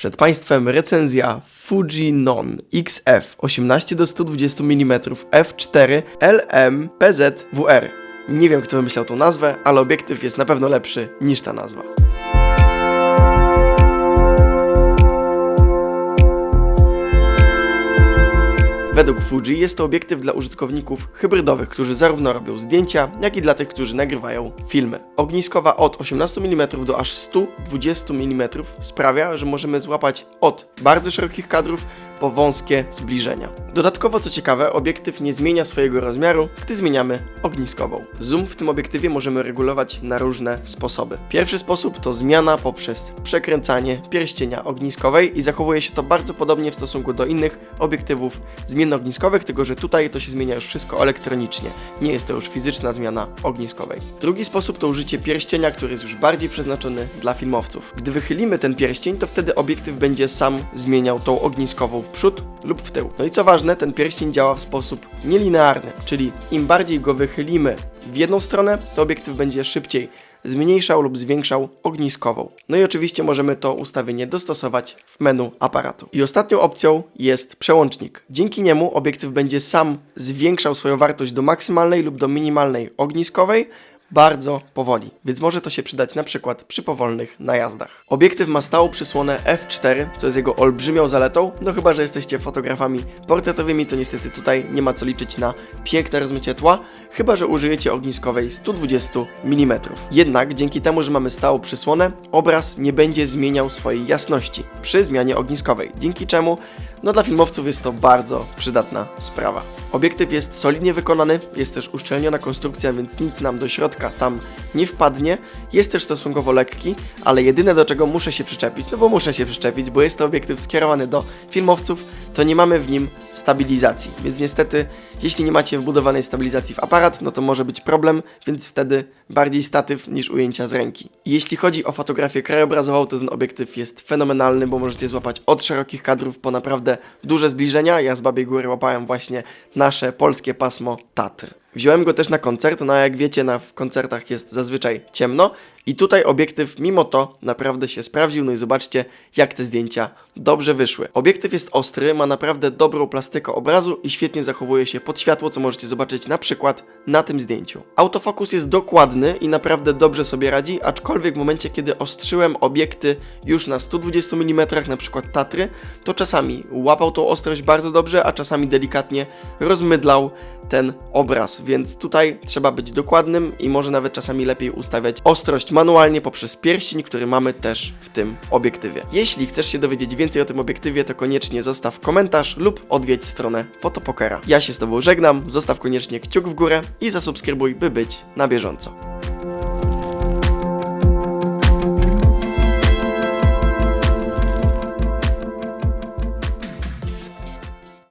Przed Państwem recenzja Fuji Non XF 18 do 120 mm f4 LM PZWR. Nie wiem kto wymyślał tą nazwę, ale obiektyw jest na pewno lepszy niż ta nazwa. Według Fuji jest to obiektyw dla użytkowników hybrydowych, którzy zarówno robią zdjęcia, jak i dla tych, którzy nagrywają filmy. Ogniskowa od 18 mm do aż 120 mm sprawia, że możemy złapać od bardzo szerokich kadrów po wąskie zbliżenia. Dodatkowo, co ciekawe, obiektyw nie zmienia swojego rozmiaru, gdy zmieniamy ogniskową. Zoom w tym obiektywie możemy regulować na różne sposoby. Pierwszy sposób to zmiana poprzez przekręcanie pierścienia ogniskowej i zachowuje się to bardzo podobnie w stosunku do innych obiektywów zmiennoogniskowych, tylko że tutaj to się zmienia już wszystko elektronicznie. Nie jest to już fizyczna zmiana ogniskowej. Drugi sposób to użycie pierścienia, który jest już bardziej przeznaczony dla filmowców. Gdy wychylimy ten pierścień, to wtedy obiektyw będzie sam zmieniał tą ogniskową w przód lub w tył. No i co ważne, ten pierścień działa w sposób nielinearny, czyli im bardziej go wychylimy w jedną stronę, to obiektyw będzie szybciej zmniejszał lub zwiększał ogniskową. No i oczywiście możemy to ustawienie dostosować w menu aparatu. I ostatnią opcją jest przełącznik. Dzięki niemu obiektyw będzie sam zwiększał swoją wartość do maksymalnej lub do minimalnej ogniskowej, bardzo powoli, więc może to się przydać na przykład przy powolnych najazdach. Obiektyw ma stałą przysłonę f4, co jest jego olbrzymią zaletą, no chyba, że jesteście fotografami portretowymi, to niestety tutaj nie ma co liczyć na piękne rozmycie tła, chyba, że użyjecie ogniskowej 120 mm. Jednak dzięki temu, że mamy stałą przysłonę, obraz nie będzie zmieniał swojej jasności przy zmianie ogniskowej, dzięki czemu no dla filmowców jest to bardzo przydatna sprawa. Obiektyw jest solidnie wykonany, jest też uszczelniona konstrukcja, więc nic nam do środka tam nie wpadnie. Jest też stosunkowo lekki, ale jedyne do czego muszę się przyczepić, no bo muszę się przyczepić, bo jest to obiektyw skierowany do filmowców, to nie mamy w nim stabilizacji. Więc niestety, jeśli nie macie wbudowanej stabilizacji w aparat, no to może być problem, więc wtedy bardziej statyw niż ujęcia z ręki. Jeśli chodzi o fotografię krajobrazową, to ten obiektyw jest fenomenalny, bo możecie złapać od szerokich kadrów po naprawdę duże zbliżenia. Ja z Babiej Góry łapałem właśnie nasze polskie pasmo Tatr. Wziąłem go też na koncert, no a jak wiecie, na koncertach jest zazwyczaj ciemno i tutaj obiektyw mimo to naprawdę się sprawdził, no i zobaczcie jak te zdjęcia dobrze wyszły. Obiektyw jest ostry, ma naprawdę dobrą plastykę obrazu i świetnie zachowuje się pod światło, co możecie zobaczyć na przykład na tym zdjęciu. Autofokus jest dokładny i naprawdę dobrze sobie radzi, aczkolwiek w momencie kiedy ostrzyłem obiekty już na 120 mm, na przykład Tatry, to czasami łapał tą ostrość bardzo dobrze, a czasami delikatnie rozmydlał ten obraz, więc tutaj trzeba być dokładnym i może nawet czasami lepiej ustawiać ostrość manualnie poprzez pierścień, który mamy też w tym obiektywie. Jeśli chcesz się dowiedzieć więcej o tym obiektywie, to koniecznie zostaw komentarz lub odwiedź stronę Fotopokera. Ja się z Tobą żegnam, zostaw koniecznie kciuk w górę i zasubskrybuj, by być na bieżąco.